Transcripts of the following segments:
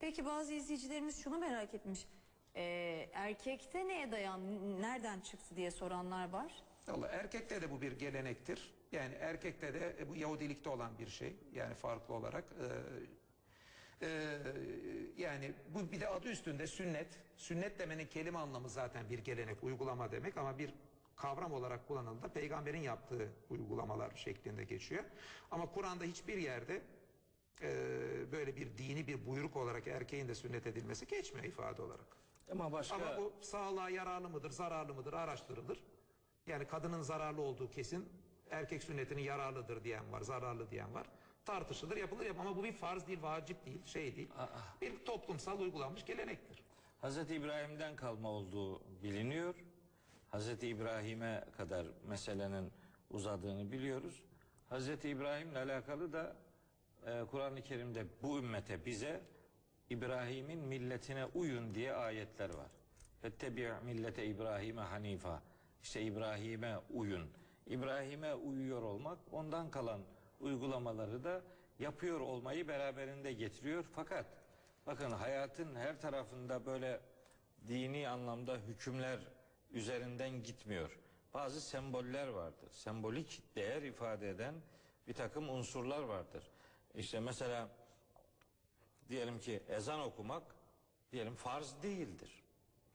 Peki bazı izleyicilerimiz şunu merak etmiş. Ee, erkekte neye dayan, nereden çıktı diye soranlar var. Allah erkekte de bu bir gelenektir. Yani erkekte de e, bu Yahudilikte olan bir şey. Yani farklı olarak. e, e, yani bu bir de adı üstünde sünnet. Sünnet demenin kelime anlamı zaten bir gelenek, uygulama demek ama bir kavram olarak kullanıldığında peygamberin yaptığı uygulamalar şeklinde geçiyor. Ama Kur'an'da hiçbir yerde böyle bir dini bir buyruk olarak erkeğin de sünnet edilmesi geçmiyor ifade olarak. Ama başka Ama bu sağlığa yararlı mıdır, zararlı mıdır araştırılır. Yani kadının zararlı olduğu kesin, erkek sünnetinin yararlıdır diyen var, zararlı diyen var. Tartışılır, yapılır yap ama bu bir farz değil, vacip değil, şey değil. Bir toplumsal uygulanmış gelenektir. Hazreti İbrahim'den kalma olduğu biliniyor. Hazreti İbrahim'e kadar meselenin uzadığını biliyoruz. Hazreti İbrahim'le alakalı da e, Kur'an-ı Kerim'de bu ümmete bize İbrahim'in milletine uyun diye ayetler var. Fettebi' millete İbrahim'e hanifa. İşte İbrahim'e uyun. İbrahim'e uyuyor olmak ondan kalan uygulamaları da yapıyor olmayı beraberinde getiriyor. Fakat bakın hayatın her tarafında böyle dini anlamda hükümler üzerinden gitmiyor. Bazı semboller vardır. Sembolik değer ifade eden bir takım unsurlar vardır. İşte mesela diyelim ki ezan okumak diyelim farz değildir.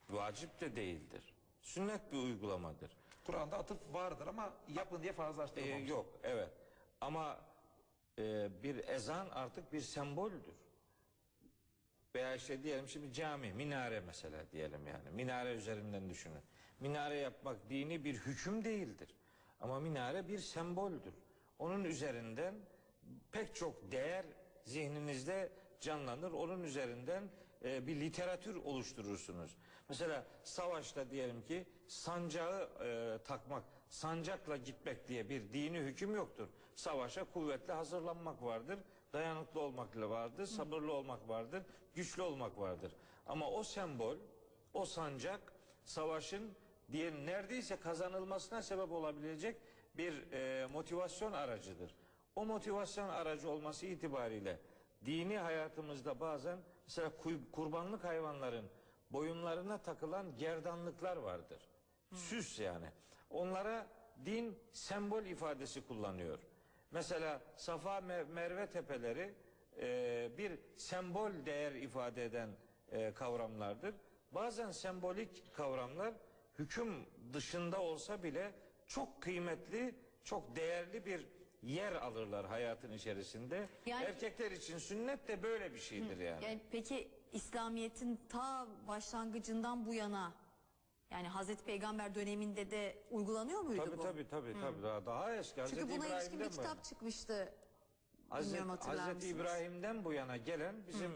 Vacip de değildir. Sünnet bir uygulamadır. Kur'an'da atıf vardır ama yapın diye Ee, fazlaştırılmamış. yok evet ama e, bir ezan artık bir semboldür. Veya işte diyelim şimdi cami, minare mesela diyelim yani. Minare üzerinden düşünün. Minare yapmak dini bir hüküm değildir. Ama minare bir semboldür. Onun üzerinden pek çok değer zihninizde canlanır. Onun üzerinden e, bir literatür oluşturursunuz. Mesela savaşta diyelim ki sancağı e, takmak, sancakla gitmek diye bir dini hüküm yoktur. Savaşa kuvvetle hazırlanmak vardır, dayanıklı olmak vardır, sabırlı olmak vardır, güçlü olmak vardır. Ama o sembol, o sancak savaşın diye neredeyse kazanılmasına sebep olabilecek bir e, motivasyon aracıdır. O motivasyon aracı olması itibariyle dini hayatımızda bazen mesela kurbanlık hayvanların boyunlarına takılan gerdanlıklar vardır. Süs yani. Onlara din sembol ifadesi kullanıyor. Mesela Safa Me- Merve tepeleri e, bir sembol değer ifade eden e, kavramlardır. Bazen sembolik kavramlar hüküm dışında olsa bile çok kıymetli, çok değerli bir yer alırlar hayatın içerisinde. Yani- Erkekler için sünnet de böyle bir şeydir yani. Yani peki İslamiyet'in ta başlangıcından bu yana yani Hazreti Peygamber döneminde de uygulanıyor muydu Tabii bu? tabii tabii tabii daha, daha eski Çünkü Hazreti buna ilişkin bir İbrahim'den bu yana. kitap çıkmıştı. Hazreti, Bilmiyorum hatırlar Hazreti mısınız? İbrahim'den bu yana gelen bizim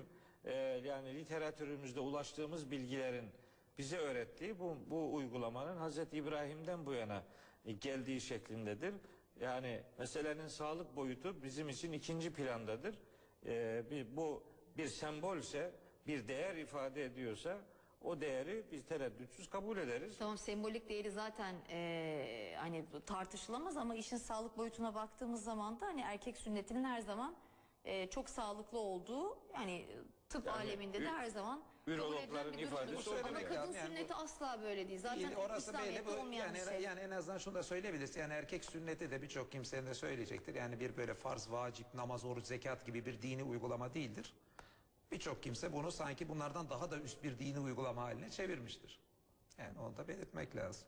e, yani literatürümüzde ulaştığımız bilgilerin bize öğrettiği bu, bu uygulamanın Hazreti İbrahim'den bu yana e, geldiği şeklindedir. Yani meselenin sağlık boyutu bizim için ikinci plandadır. E, bir, bu bir sembolse, bir değer ifade ediyorsa o değeri biz tereddütsüz kabul ederiz. Tamam sembolik değeri zaten eee, hani tartışılamaz ama işin sağlık boyutuna baktığımız zaman da hani erkek sünnetinin her zaman eee, çok sağlıklı olduğu yani tıp Yani aleminde de her zaman kabul ürologların edilen bir ifadesi Ama kadın lazım. Yani bu- sünneti asla böyle değil. Zaten orası böyle İslamiyet'te bu olmayan yani, bir şey. Azından şunu da söyleyebiliriz. Yani erkek sünneti de birçok kimsenin de söyleyecektir. Yani bir böyle farz, vacip, namaz, oruç, zekat gibi bir dini uygulama değildir. Birçok kimse bunu sanki bunlardan daha da üst bir dini uygulama haline çevirmiştir. Yani onu da belirtmek lazım.